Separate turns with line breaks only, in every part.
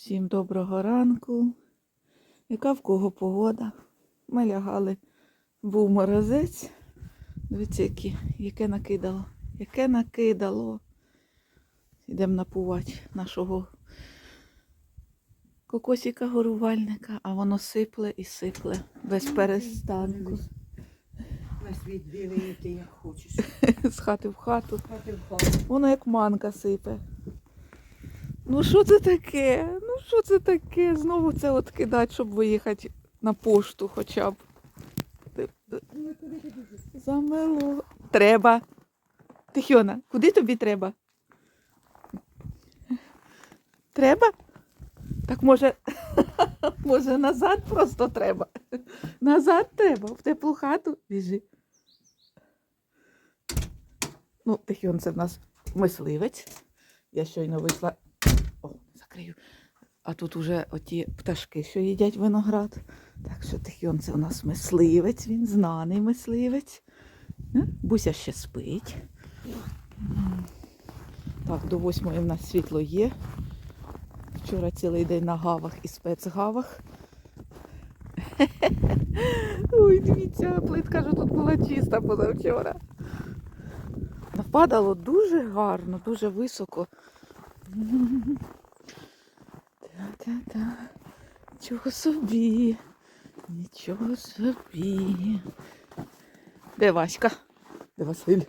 Всім доброго ранку. Яка в кого погода? Ми лягали, був морозець. Дивіться, які, яке накидало. Яке накидало. Йдемо напувати нашого кокосіка горувальника, а воно сипле і сипле без перестанку.
На світ білий, як хочеш.
З хати в хату.
Хати в хату.
Воно як манка сипе. Ну що це таке? Ну що це таке? Знову це от кидати, щоб виїхати на пошту хоча б. Замело. Треба. Тихьона, куди тобі треба? Треба? Так може, може назад просто треба. Назад треба, в теплу хату біжи. Ну, Тихіон це в нас мисливець. Я щойно вийшла. О. А тут уже оті пташки, що їдять виноград. Так що Тихіон це у нас мисливець, він знаний мисливець. Е, Буся ще спить. Так, до восьмої в нас світло є. Вчора цілий день на гавах і спецгавах. Ой, дивіться, плитка ж тут була чиста позавчора. Нападало дуже гарно, дуже високо. Та-та-та. Нічого собі. Нічого собі. Де Васька? Де Василь?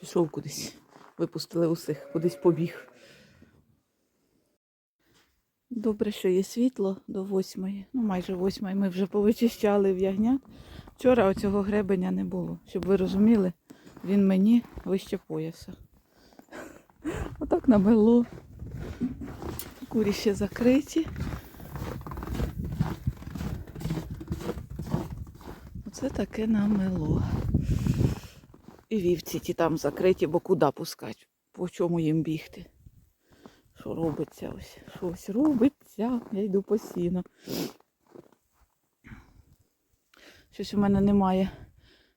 Пішов кудись. Випустили усіх, кудись побіг. Добре, що є світло до восьмої. Ну, майже восьмої. Ми вже повичищали в ягнят. Вчора оцього гребеня не було. Щоб ви розуміли, він мені вище пояса. Отак намело. Курі ще закриті. Оце таке намело. І вівці ті там закриті, бо куди пускати? По чому їм бігти? Що робиться ось? Щось робиться. Я йду по сіну. Щось у мене немає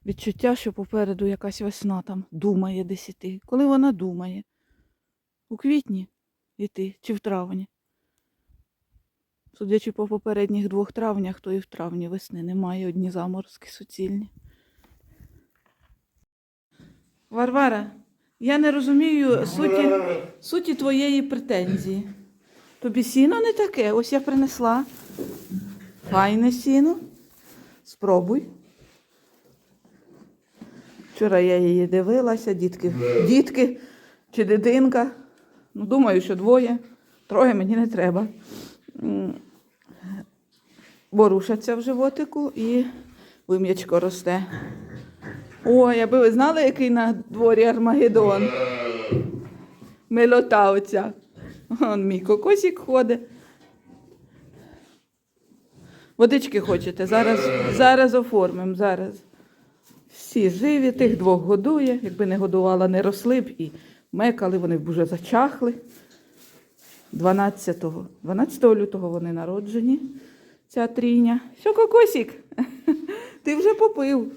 відчуття, що попереду якась весна там думає десь іти. Коли вона думає? У квітні іти чи в травні? Судячи по попередніх двох травнях, то і в травні весни немає одні заморозки суцільні. Варвара, я не розумію суті, суті твоєї претензії. Тобі сіно не таке, ось я принесла. Файне сіно. Спробуй. Вчора я її дивилася, дітки, дітки чи дитинка. Ну, думаю, що двоє, троє мені не треба. М, Борушаться в животику і вим'ячко росте. Ой, аби ви знали, який на дворі Армагеддон. Милота оця. Он мій кокосик ходить. Водички хочете? Зараз, зараз оформимо, зараз. Всі живі, тих двох годує. Якби не годувала, не росли б і мекали, вони б уже зачахли. 12, 12 лютого вони народжені, ця трійня. Що, кокосик? Ти вже попив.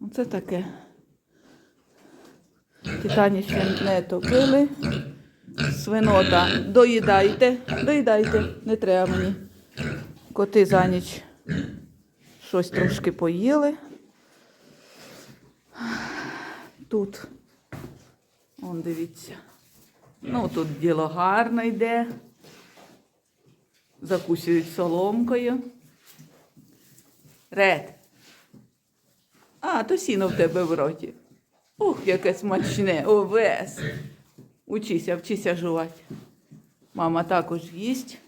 Оце таке. Титані ще не топили. Свинота, доїдайте, доїдайте, не треба мені. Коти за ніч щось трошки поїли. Тут, он дивіться. Ну, тут діло гарно йде. Закусюють соломкою. Ред. А, то сіно в тебе в роті. Ух, яке смачне, овес. Учися, вчися жувати. Мама також їсть.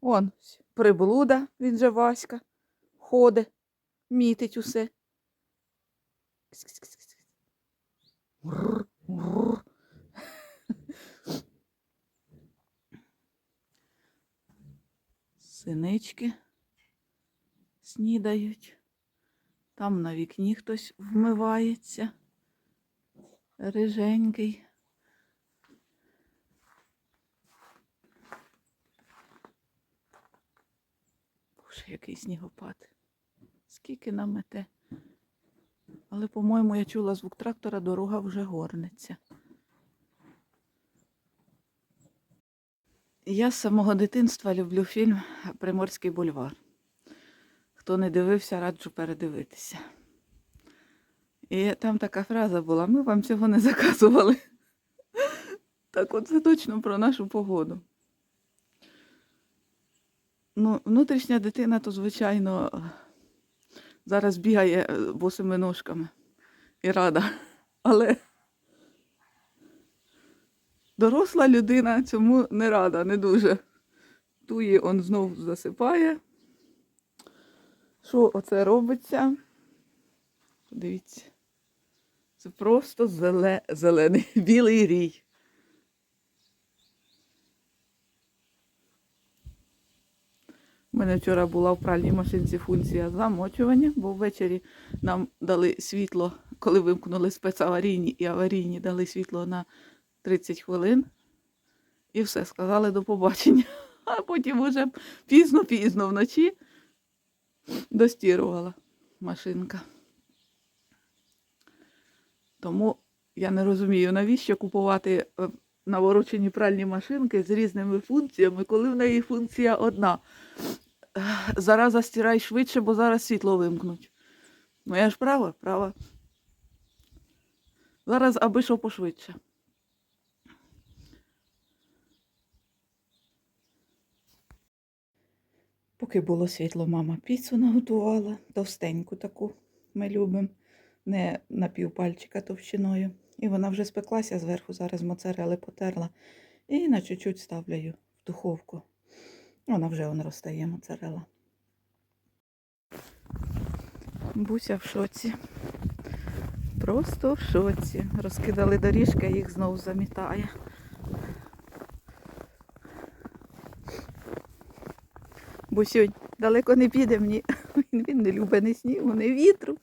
Он приблуда, він же Васька. Ходить, мітить усе. Синички снідають. Там на вікні хтось вмивається. Риженький. Боже, який снігопад. Скільки намете. Але, по-моєму, я чула звук трактора, дорога вже горниться. Я з самого дитинства люблю фільм Приморський бульвар. Хто не дивився, раджу передивитися. І там така фраза була: ми вам цього не заказували. Так от це точно про нашу погоду. Ну, внутрішня дитина, то, звичайно, зараз бігає е, босими ножками і рада. Але доросла людина цьому не рада, не дуже. Туї он знов засипає. Що оце робиться? Дивіться. Це просто зеле... зелений білий рій. У мене вчора була в пральній машинці функція замочування, бо ввечері нам дали світло, коли вимкнули спецаварійні і аварійні, дали світло на 30 хвилин. І все, сказали до побачення. А потім уже пізно-пізно вночі достірувала машинка. Тому я не розумію, навіщо купувати е, наворочені пральні машинки з різними функціями, коли в неї функція одна. Зараза стирай швидше, бо зараз світло вимкнуть. Ну я ж права, права. Зараз аби що пошвидше. Поки було світло, мама піцу наготувала, товстеньку таку ми любимо, не на півпальчика товщиною. І вона вже спеклася зверху, зараз моцарели потерла. І на чуть-чуть ставлю в духовку. Вона вже он розтає моцарела. Буся в шоці. Просто в шоці. Розкидали доріжки, їх знову замітає. Бусюнь, далеко не піде мені. Він, він не любить ні снігу, ні вітру.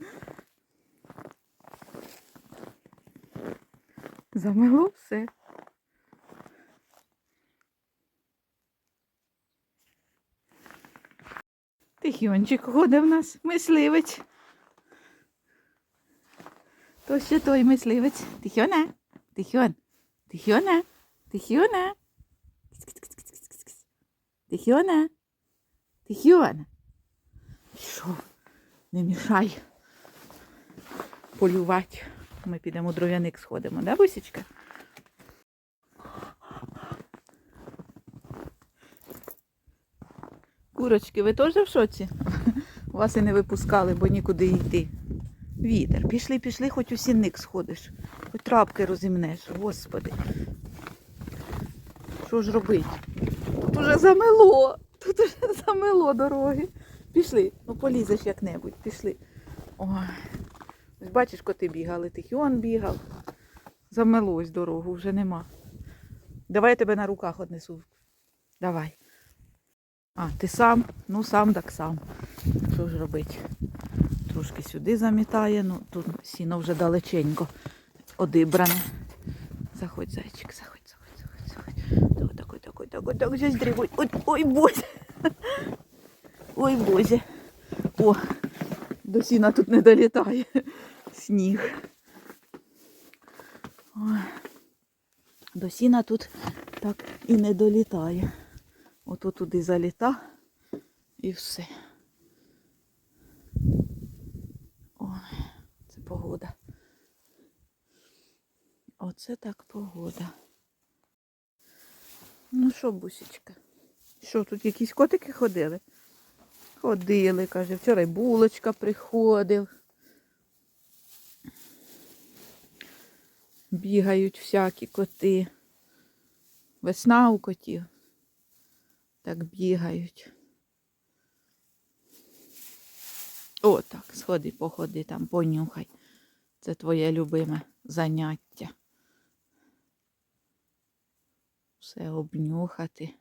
Замило все. Тихіончик ходить в нас, мисливець. То ще той мисливець. Тихіона, тихіон, тихіона, тихіона. Кіс-кіс-кіс-кіс-кіс-кіс. Тихіона. Тихіона. Пішов, не мішай полювати. Ми підемо дров'яник сходимо, да, Бусічка? Курочки, ви теж в шоці? Вас і не випускали, бо нікуди йти. Вітер. Пішли, пішли, хоч у сінник сходиш, хоч трапки розімнеш, господи. Що ж робить? Тут уже замело, тут уже замело дороги. Пішли, ну полізеш як-небудь, пішли. Ой. Бачиш, коти бігали, Тихіон бігав. Замело ось дорогу, вже нема. Давай я тебе на руках однесу. Давай. А, ти сам? Ну сам так сам. Що ж робити? Трошки сюди замітає, ну тут сіно вже далеченько одибране. Заходь, зайчик, заходь, заходь, заходь, заходь. Так, так, так, так, так, зараз дрібуть. Ой, ой, боже. Ой, боже. О, до сіна тут не долітає. Сніг. Ой. До сіна тут так і не долітає. Ото туди заліта і все. Ой, це погода. Оце так погода. Ну що, бусечка? Що, тут якісь котики ходили? Ходили, каже, вчора й булочка приходив. Бігають всякі коти. Весна у котів. Так бігають. О, так, сходи, походи там, понюхай. Це твоє любиме заняття. Все обнюхати.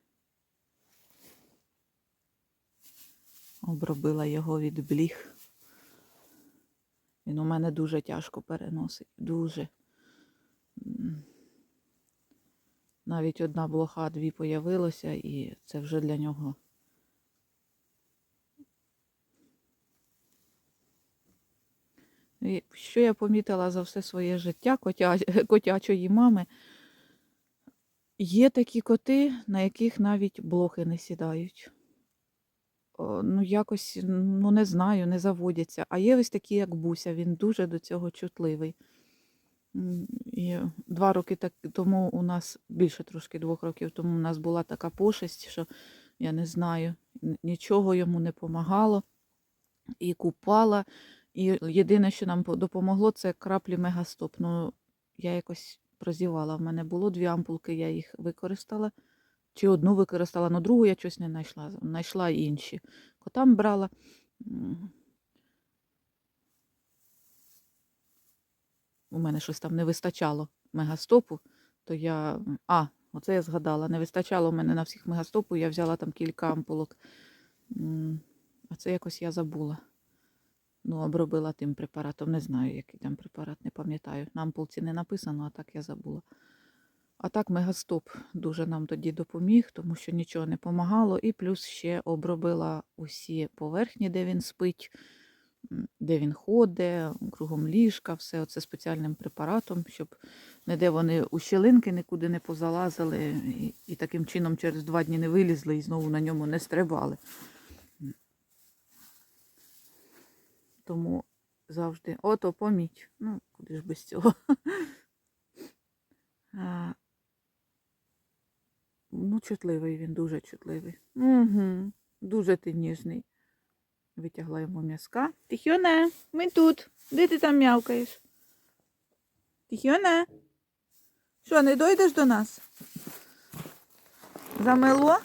Обробила його від бліг. Він у мене дуже тяжко переносить. Дуже. Навіть одна блоха, дві появилося, і це вже для нього. І що я помітила за все своє життя котя... котячої мами, є такі коти, на яких навіть блохи не сідають. Ну, якось, ну не знаю, не заводяться. А є ось такі, як Буся, він дуже до цього чутливий. І два роки так тому у нас, більше трошки двох років тому, у нас була така пошесть, що я не знаю, нічого йому не помагало. І купала. І єдине, що нам допомогло, це краплі мегастоп. Ну, я якось прозівала. В мене було дві ампулки, я їх використала. Чи одну використала, але другу я щось не знайшла. Знайшла інші. Котам брала. У мене щось там не вистачало мегастопу, то я. А, оце я згадала. Не вистачало в мене на всіх мегастопу, я взяла там кілька ампулок. А це якось я забула. Ну, обробила тим препаратом. Не знаю, який там препарат, не пам'ятаю. На ампулці не написано, а так я забула. А так мегастоп дуже нам тоді допоміг, тому що нічого не помагало. І плюс ще обробила усі поверхні, де він спить, де він ходить, кругом ліжка, все це спеціальним препаратом, щоб ніде вони у щілинки нікуди не позалазили і, і таким чином через два дні не вилізли і знову на ньому не стрибали. Тому завжди ото поміть. Ну, куди ж без цього. Ну, чутливий він, дуже чутливий. Угу. Дуже ти ніжний. Витягла йому м'язка. Тихіоне, ми тут. Де ти там м'явкаєш? Тихіоне. Що, не дойдеш до нас? Замело?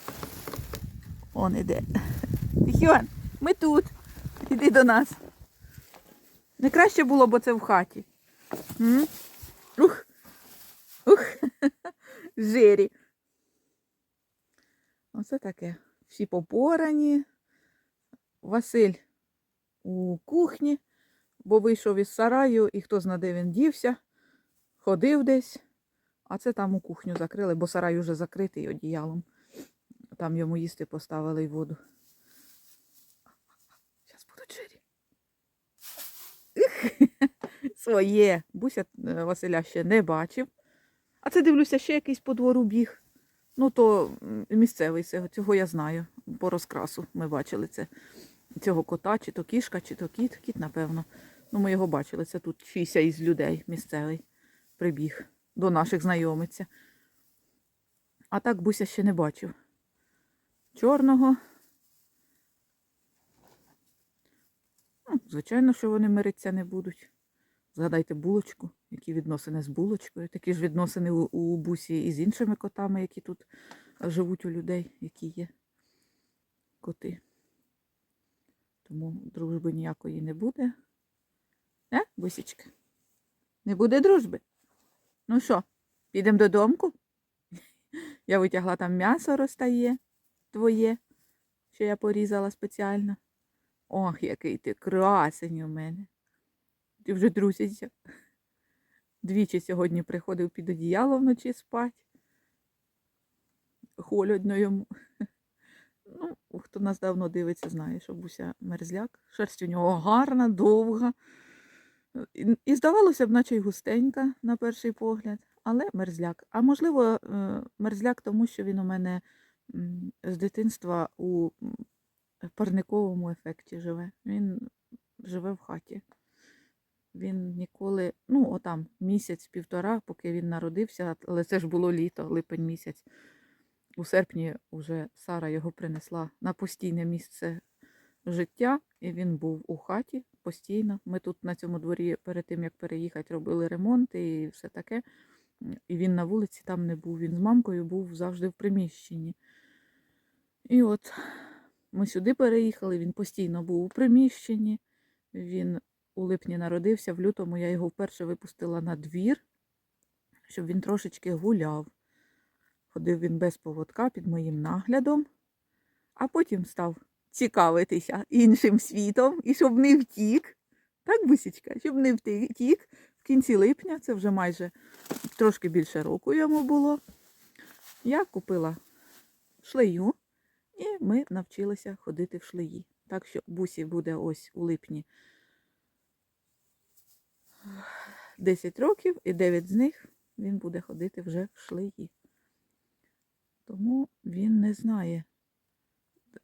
Он іде. Тихіон, ми тут. Іди до нас. Не краще було, бо це в хаті. М? Ух. Ух. Жирі. Оце таке. Всі попорані. Василь у кухні, бо вийшов із сараю, і хто зна, де він дівся, ходив десь, а це там у кухню закрили, бо сарай уже закритий одіялом. Там йому їсти поставили й воду. Зараз будуть жирі. Своє. Буся е, Василя ще не бачив. А це дивлюся, ще якийсь по двору біг. Ну, то місцевий, це- цього я знаю. По розкрасу ми бачили це. Цього кота, чи то кішка, чи то кіт. Кіт, напевно. Ну, ми його бачили. Це тут чийся із людей місцевий прибіг. До наших знайомиться. А так Буся ще не бачив. Чорного. Ну, звичайно, що вони миритися не будуть. Згадайте булочку, які відносини з булочкою. Такі ж відносини у, у бусі і з іншими котами, які тут живуть у людей, які є коти. Тому дружби ніякої не буде. Е, бусічка? Не буде дружби? Ну що, підемо додому? Я витягла там м'ясо розтає твоє, що я порізала спеціально. Ох, який ти красень у мене. Ти вже друзяться. Двічі сьогодні приходив під одіяло вночі спать. Холодно йому. Ну, хто нас давно дивиться, знає, що Буся мерзляк. Шерсть у нього гарна, довга. І, здавалося б, наче й густенька на перший погляд, але мерзляк. А можливо, е, мерзляк, тому що він у мене з дитинства у парниковому ефекті живе. Він живе в хаті. Він ніколи, ну, отам місяць-півтора, поки він народився, але це ж було літо, липень місяць. У серпні вже Сара його принесла на постійне місце життя, і він був у хаті постійно. Ми тут на цьому дворі перед тим, як переїхати, робили ремонт і все таке. І він на вулиці там не був. Він з мамкою був завжди в приміщенні. І от ми сюди переїхали, він постійно був у приміщенні. Він у липні народився, в лютому я його вперше випустила на двір, щоб він трошечки гуляв. Ходив він без поводка під моїм наглядом, а потім став цікавитися іншим світом і щоб не втік. Так, бусічка, щоб не втік. В кінці липня, це вже майже трошки більше року йому було. Я купила шлею, і ми навчилися ходити в шлеї. Так що бусі буде ось у липні 10 років, і 9 з них він буде ходити вже в шлеї. Тому він не знає.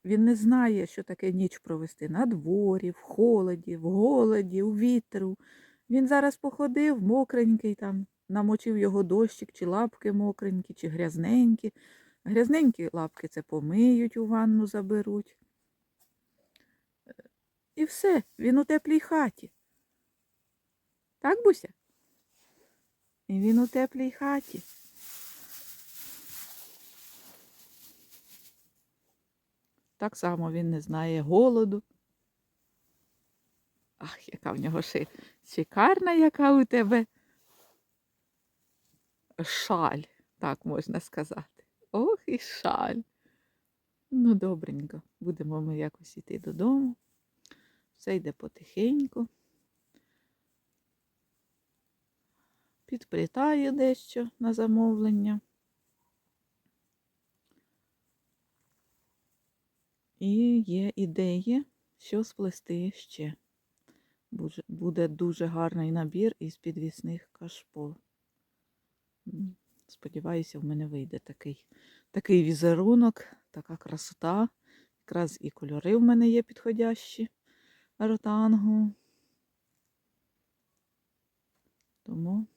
Він не знає, що таке ніч провести на дворі, в холоді, в голоді, у вітру. Він зараз походив, мокренький там, намочив його дощик, чи лапки мокренькі, чи грязненькі. Грязненькі лапки це помиють, у ванну заберуть. І все, він у теплій хаті. Так, Буся? І він у теплій хаті. Так само він не знає голоду. Ах, яка в нього ще шикарна, яка у тебе шаль, так можна сказати. Ох і шаль. Ну, добренько, будемо ми якось іти додому. Все йде потихеньку. Підплітаю дещо на замовлення. І є ідеї, що сплести ще. Буде- дуже гарний набір із підвісних кашпо. Сподіваюся, в мене вийде такий, такий візерунок, така красота. Якраз і кольори в мене є підходящі ротангу. Тому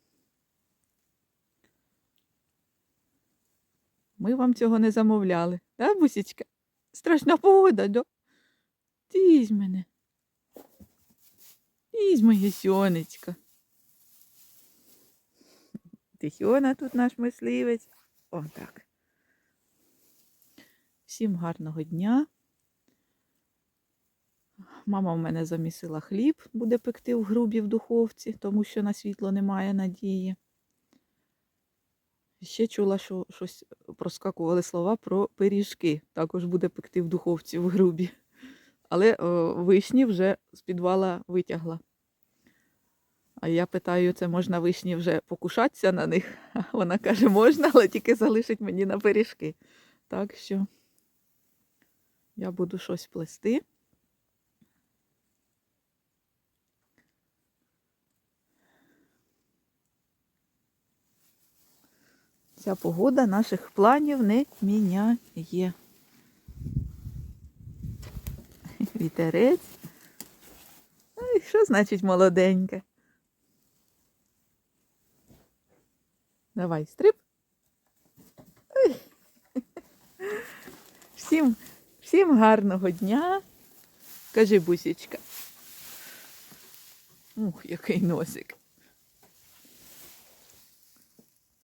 ми вам цього не замовляли. Да, бусічка? Страшна погода, да? Тізь мене. Тізь моє сьонечко. Тихіона тут наш мисливець. О, так. Всім гарного дня. Мама в мене замісила хліб, буде пекти в грубі в духовці, тому що на світло немає надії. Ще чула, що щось проскакували слова про пиріжки. Також буде пекти в духовці в грубі. Але о, вишні вже з підвала витягла. А я питаю, це можна вишні вже покушатися на них? Вона каже, можна, але тільки залишить мені на пиріжки. Так що я буду щось плести. Ця погода наших планів не міняє. Вітерець. Ой, що значить молоденьке? Давай, стрип. Всім, всім гарного дня. Кажи, бусічка. Ух, який носик.